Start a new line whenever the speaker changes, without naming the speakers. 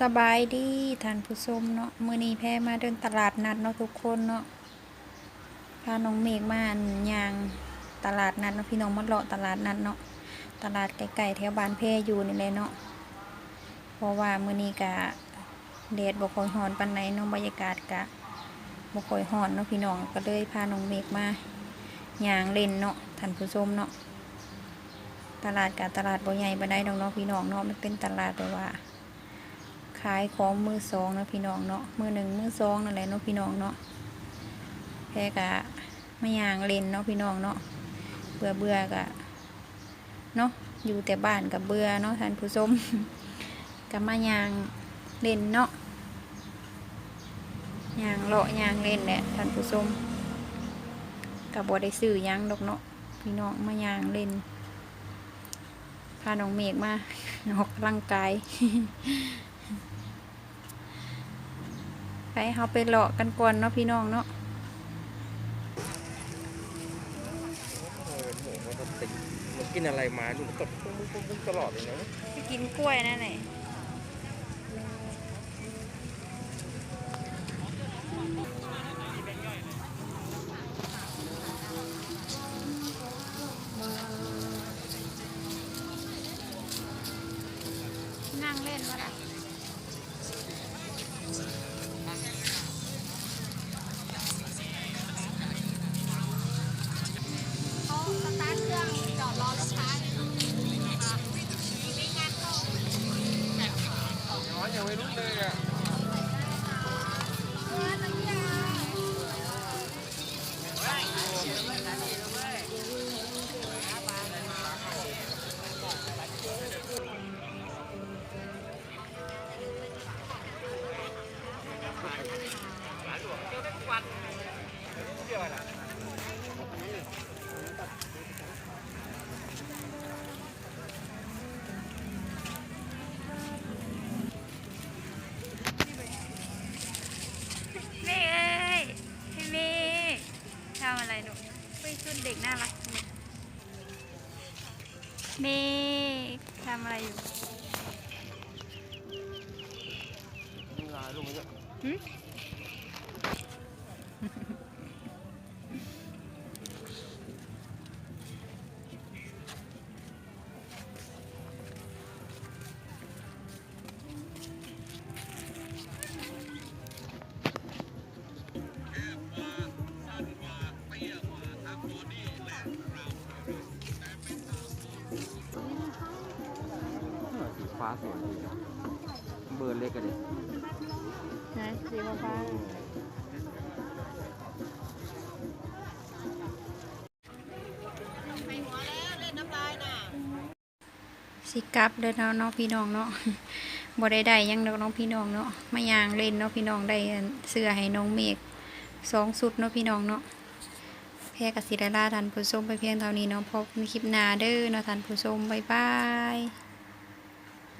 สบายดีท่านผู้ชมเนาะมื้อนี้แพ้มาเดินตลาดนัดเนาะทุกคนเนาะพาน้องเมฆมาอันย่างตลาดนัดเนาะพี่น้องมาเลาะตลาดนัดเนาะตลาดไกลๆแถวบ้านแพอยู่นี่แหละเนาะเพราะว่ามื้อนี้กะแดดบ่ค่อยร้อนปานใดเนาะบรรยากาศกะบ่ค่อยร้อนเนาะพี่น้องก็เลยพาน้องเมฆมาย่างเล่นเนาะท่านผู้ชมเนาะตลาดกะตลาดบ่ใหญ่ปานใดดอกเนาะพี่น้องเนาะมันเป็นตลาดแบบว่า ขายของมือสองเนาะพี่น้องเนาะมือหนึ่งมือสองนั่นแหละเนาะพี่น้องเนาะแพ้กะไม่ยางเล่นเนาะพี่น้องเนาะเบื่อเบื่อกะเนาะอยู่แต่บ้านกับเบื่อเนาะท่านผู้ชมกับมายางเล่นเนาะยางเลาะยางเล่นแหละท่านผู้ชมกับบได้ซื้อยังดอกเนาะพี่น้องมายางเล่นพาน้องเมฆมาออกกำลังกาย ไปเฮาไปเลาะกันก่อนเนาะพี่น้องเนาะ
เออหมูมันก็ติดมันกินอะไรมาดูมันตดปุ้งปุ้งปุ้งตลอดเลยนะ
ไปกินกล้วยนั่นแหละนั่งเล่นวะล่ะ ย
น้อยยังไม่รู้เลยอะ
น่ารักจังเลยเมฆทำอะไรอยู่
มีลายลูกมันเย ฟ้าสวยเบอร์เล็กกันดิ
ไหนสีฟ้าสิกลับเด้อเนาะเนาะพี่น้องเนาะบ่ได้ได้ยังดอน้องพี่น้องเนาะมายางเล่นเนาะพี่น้องได้เสื้อให้น้องเมฆสองสุดเนาะพี่น้องเนาะแพรกับศิลาท่านผู้ชมไปเพียงเท่านี้เนาะพบในคลิปหน้าเด้อเนาะท่านผู้ชมบ๊ายบาย